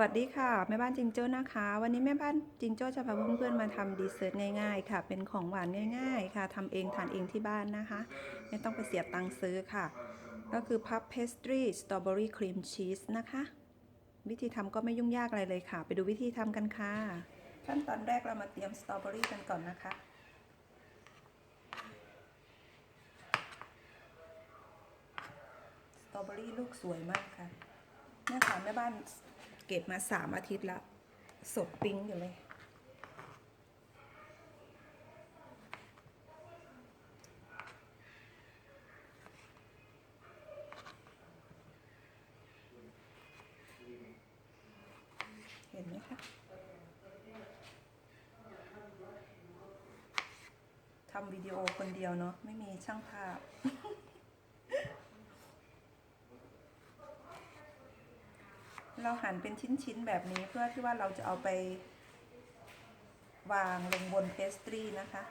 วัสดีค่ะแม่บ้านจิงโจ้นะคะ วันนี้แม่บ้านจิงโจ้จะพาเพื่อนๆมาทำดีเซอร์ตง่ายๆ ค่ะ เป็นของหวานง่ายๆ ค่ะทำเองทานเองที่บ้านนะคะ ไม่ต้องไปเสียตังค์ซื้อค่ะ ก็คือพับเพสตรีสตรอเบอรี่ครีมชีสนะคะ วิธีทำก็ไม่ยุ่งยากอะไรเลยค่ะ ไปดูวิธีทำกันค่ะ ขั้นตอนแรกเรามาเตรียมสตรอเบอรี่กันก่อนนะคะสตรอเบอรี่ลูกสวยมากค่ะเนี่ยค่ะแม่บ้าน เก็บมาสามอาทิตย์ละสดปิ้งอยู่เลยเห็นไหมคะทำวิดีโอคนเดียวเนาะไม่มีช่างภาพ เราหั่นเป็นชิ้นๆแบบนี้เพื่อที่ว่าเราจะเอาไปวางลงบนเพสตรีนะคะ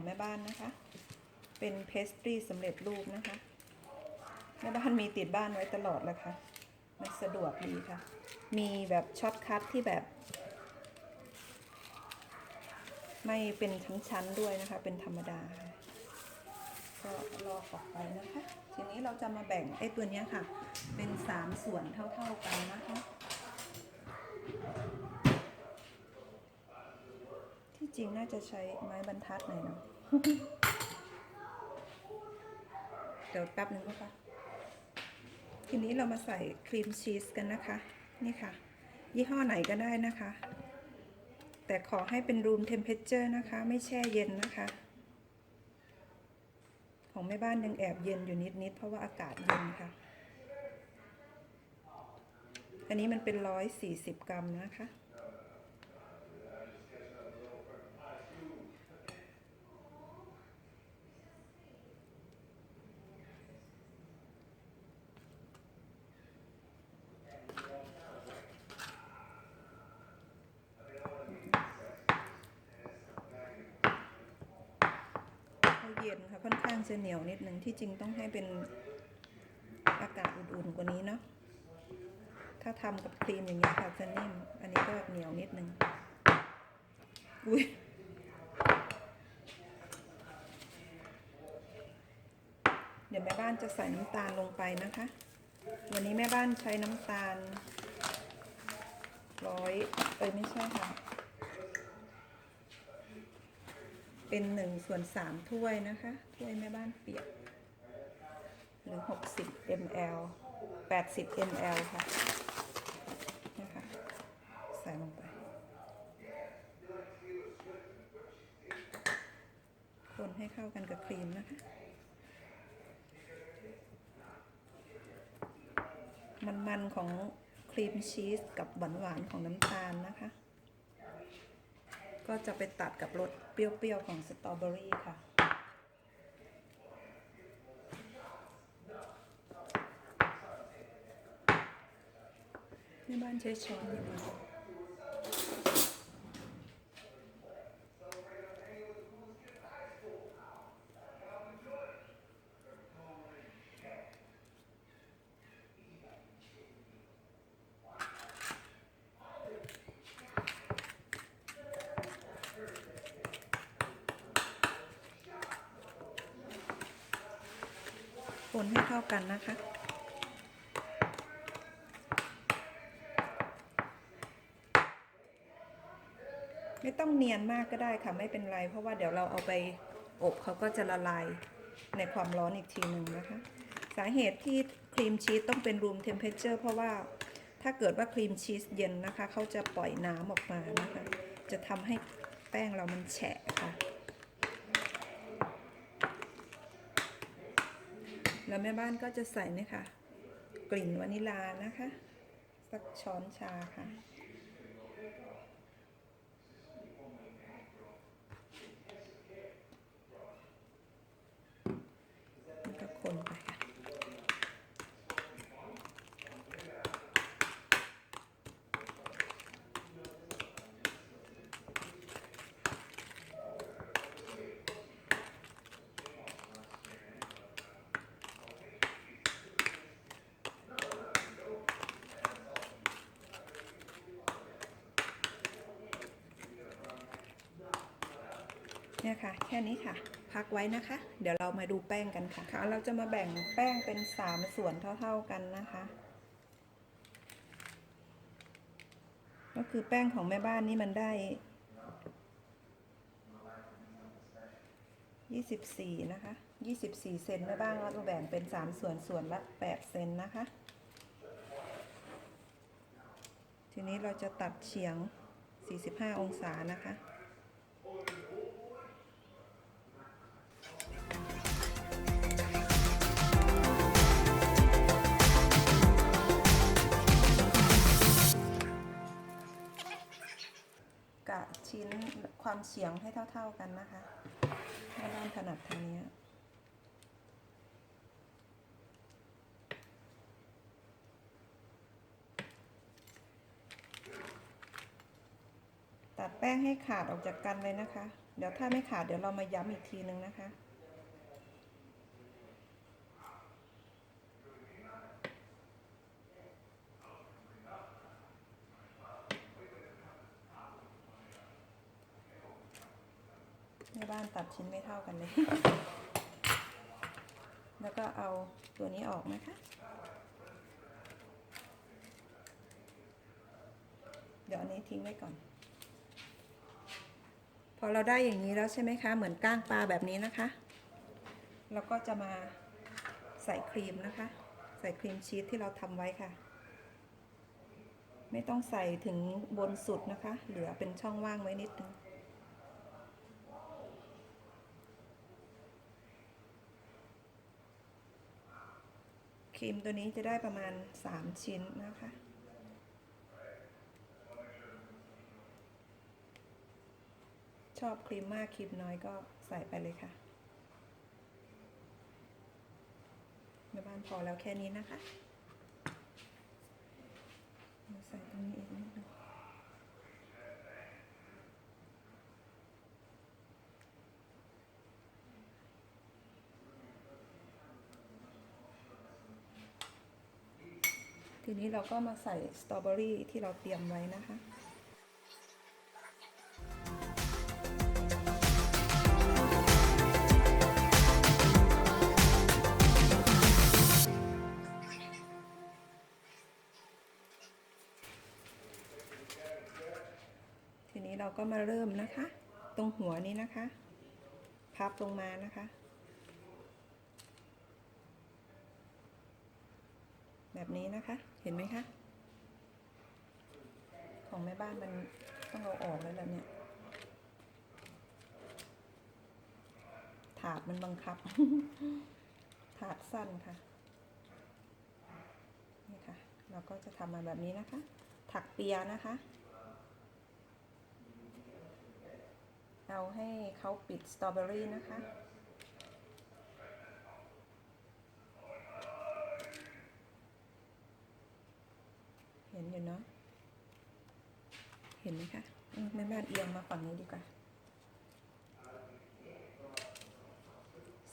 ของแม่บ้านนะคะ เป็นเพสตรีสำเร็จรูปนะคะ แม่บ้านมีติดบ้านไว้ตลอดเลยค่ะ มันสะดวกดีค่ะ มีแบบช็อตคัทที่แบบ ไม่เป็นชั้นๆด้วยนะคะ เป็นธรรมดาก็ลอกออกไปนะคะ ทีนี้เราจะมาแบ่งไอ้ตัวนี้ค่ะ เป็นสามส่วนเท่าๆกันนะคะ ที่จริงน่าจะใช้ไม้บรรทัดหน่อยเนาะเดี๋ยวแป๊บหนึ่งนะคะทีนี้เรามาใส่ครีมชีสกันนะคะ นี่ค่ะ ยี่ห้อไหนก็ได้นะคะ แต่ขอให้เป็น room temperature นะคะ ไม่แช่เย็นนะคะ ของแม่บ้านยังแอบเย็นอยู่นิด ๆ เพราะว่าอากาศเย็นค่ะ อันนี้มันเป็น140กรัมนะคะ เย็นค่ะ ค่อนข้างจะเหนียวนิดหนึ่งที่จริงต้องให้เป็นอากาศอุ่นๆกว่านี้เนาะ ถ้าทำกับครีมอย่างเงี้ยค่ะจะนิ่ม อันนี้ก็แบบเหนียวนิดหนึ่งอุ้ยเดี๋ยวแม่บ้านจะใส่น้ำตาลลงไปนะคะ วันนี้แม่บ้านใช้น้ำตาลร้อยเอ้ยไม่ใช่ค่ะ เป็นหนึ่งส่วนสามถ้วยนะคะ ถ้วยแม่บ้านเปียก หรือหกสิบ ml แปดสิบ ml ค่ะนะคะใส่ลงไป คนให้เข้ากันกับครีมนะคะ มันๆของครีมชีสกับหวานๆของน้ำตาลนะคะ ก็จะไปตัดกับรสเปรี้ยวๆของสตรอเบอรี่ค่ะ ในบ้านใช้ช้อนดีกว่าคนให้เข้า กันนะคะ ไม่ต้องเนียนมากก็ได้ค่ะไม่เป็นไร เพราะว่าเดี๋ยวเราเอาไปอบเขาก็จะละลายในความร้อนอีกทีหนึ่งนะคะ สาเหตุที่ครีมชีสต้องเป็น room temperature เพราะว่าถ้าเกิดว่าครีมชีสเย็นนะคะ เขาจะปล่อยน้ำออกมานะคะ จะทำให้แป้งเรามันแฉะค่ะ แล้วแม่บ้านก็จะใส่เนี่ยค่ะ กลิ่นวานิลานะคะ สักช้อนชาค่ะ เนี่ยค่ะ แค่นี้ค่ะ พักไว้นะคะ เดี๋ยวเรามาดูแป้งกันค่ะค่ะ เราจะมาแบ่งแป้งเป็นสามส่วนเท่าๆกันนะคะ ก็คือแป้งของแม่บ้านนี่มันได้ยี่สิบสี่นะคะยี่สิบสี่เซนแม่บ้านเราก็แบ่งเป็นสามส่วนส่วนละแปดเซนนะคะ ทีนี้เราจะตัดเฉียง 45 องศานะคะ ชิ้นความเฉียงให้เท่า ๆกันนะคะถ้าด้านถนัดทางนี้ตัดแป้งให้ขาดออกจากกันเลยนะคะ เดี๋ยวถ้าไม่ขาดเดี๋ยวเรามาย้ำอีกทีนึงนะคะ ในบ้านตัดชิ้นไม่ เลย แล้วก็เอาตัวนี้ออกนะคะ เดี๋ยวอันนี้ทิ้งไว้ก่อน พอเราได้อย่างนี้แล้วใช่ไหมคะ เหมือนก้างปลาแบบนี้นะคะ เราก็จะมาใส่ครีมนะคะ ใส่ครีมชีสที่เราทำไว้ค่ะ ไม่ต้องใส่ถึงบนสุดนะคะ เหลือเป็นช่องว่างไว้นิดนึง ครีมตัวนี้จะได้ประมาณ 3 ชิ้นนะคะ ชอบครีมมากครีมน้อยก็ใส่ไปเลยค่ะแม่บ้านพอแล้วแค่นี้นะคะมาใส่ตรงนี้อีกนิดนึง ทีนี้เราก็มาใส่สตรอเบอรี่ที่เราเตรียมไว้นะคะทีนี้เราก็มาเริ่มนะคะ ตรงหัวนี้นะคะ พับลงมานะคะ แบบนี้นะคะ เห็นไหมคะ ของแม่บ้านมันต้องเอาออกแล้วล่ะเนี่ย ถาดมันบังคับ ถาดสั้นค่ะ นี่ค่ะ เราก็จะทำมาแบบนี้นะคะ ถักเปียนะคะ เอาให้เขาปิดสตรอเบอรี่นะคะ เห็นอยู่เนาะ เห็นไหมคะเออแม่บ้านเอียงมาฝั่งนี้ ดีกว่า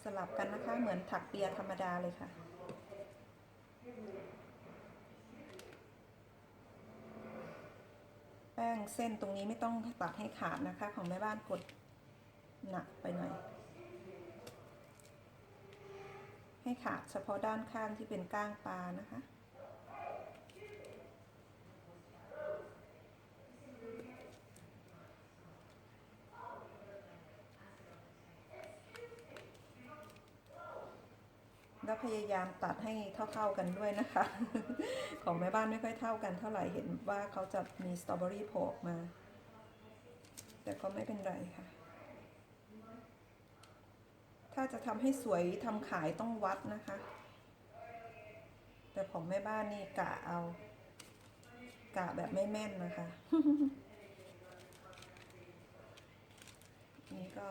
สลับกันนะคะ เหมือนถักเปียธรรมดาเลยค่ะแป้งเส้นตรงนี้ไม่ต้องตัดให้ขาดนะคะ ของแม่บ้านกดหนักไปหน่อย ให้ขาดเฉพาะด้านข้างที่เป็นก้างปลานะคะ แล้วพยายามตัดให้เท่าๆกันด้วยนะคะ ของแม่บ้านไม่ค่อยเท่ากันเท่าไหร่เห็นว่าเขาจะมีสตรอเบอรี่โผล่ออกมา แต่ก็ไม่เป็นไรค่ะ ถ้าจะทำให้สวยทำขายต้องวัดนะคะ แต่ของแม่บ้านนี่กะเอา กะแบบไม่แม่นนะคะ นี่ก็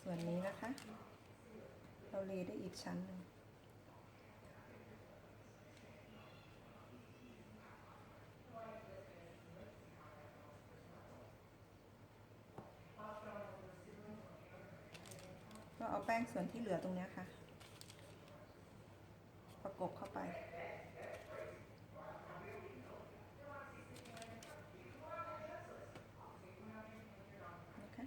ส่วนนี้นะคะ เราเลได้อีกชั้นหนึ่ง ก็เอา แป้งส่วนที่เหลือตรงนี้ค่ะ ประกบเข้าไป นะคะ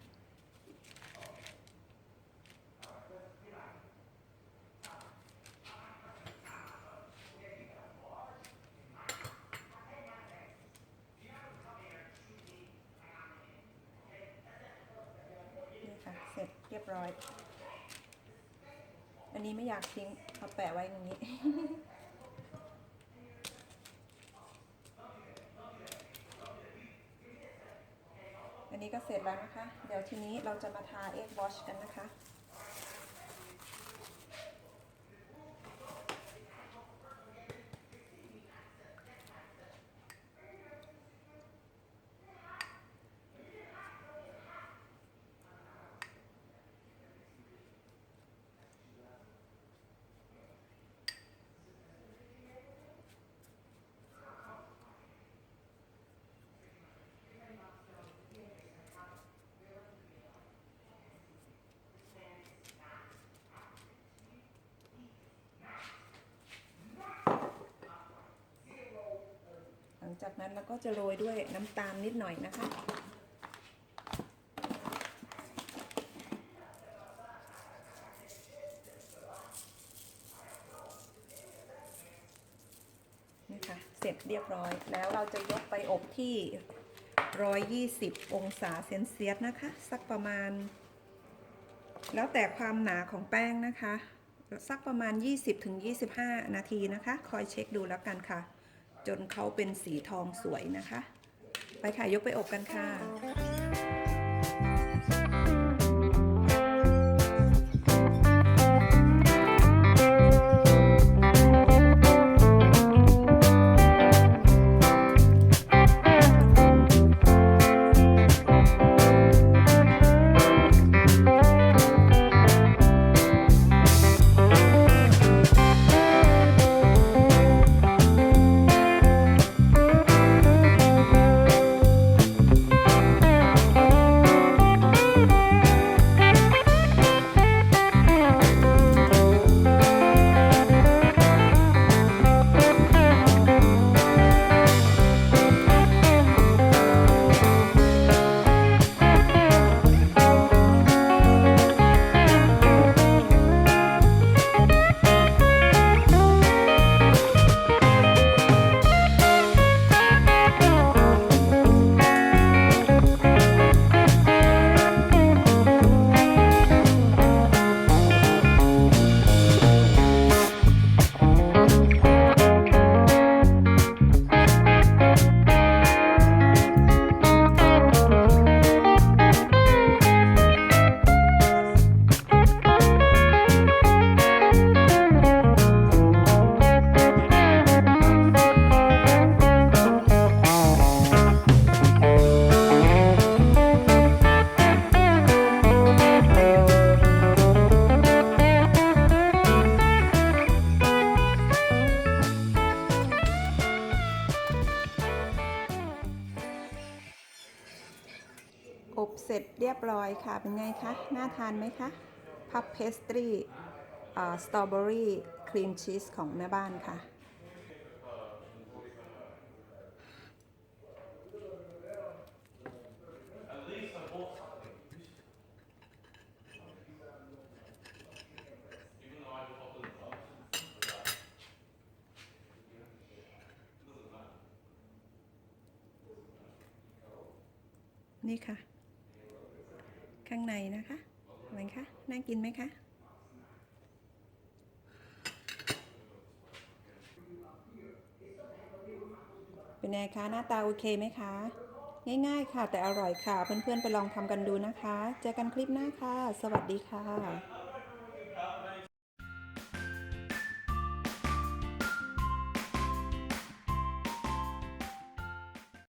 นี่ค่ะ เสร็จเรียบร้อย อันนี้ไม่อยากทิ้งเอาแปะไว้ตรงนี้ อันนี้ก็เสร็จแล้วนะคะ เดี๋ยวทีนี้เราจะมาทาเอ็กวอชกันนะคะ นั้นเราก็จะโรยด้วยน้ำตาลนิดหน่อยนะคะ นี่ค่ะ เสร็จเรียบร้อย แล้วเราจะยกไปอบที่ 120 องศาเซนเซียสนะคะ สักประมาณ แล้วแต่ความหนาของแป้งนะคะ สักประมาณ 20-25 นาทีนะคะ คอยเช็คดูแล้วกันค่ะ จนเขาเป็นสีทองสวยนะคะ ไปค่ะยกไปอบกันค่ะ อบเสร็จเรียบร้อยค่ะ เป็นไงคะ น่าทานไหมคะ พับเพสตรีสตรอเบอรี่ครีมชีสของแม่บ้านค่ะนี่ค่ะ ข้างในนะคะอะไรคะน่ากินไหมคะเป็นไงคะหน้าตาโอเคไหมคะ ง่ายๆค่ะแต่อร่อยค่ะ เพื่อนๆไปลองทำกันดูนะคะ เจอกันคลิปหน้าค่ะ สวัสดีค่ะ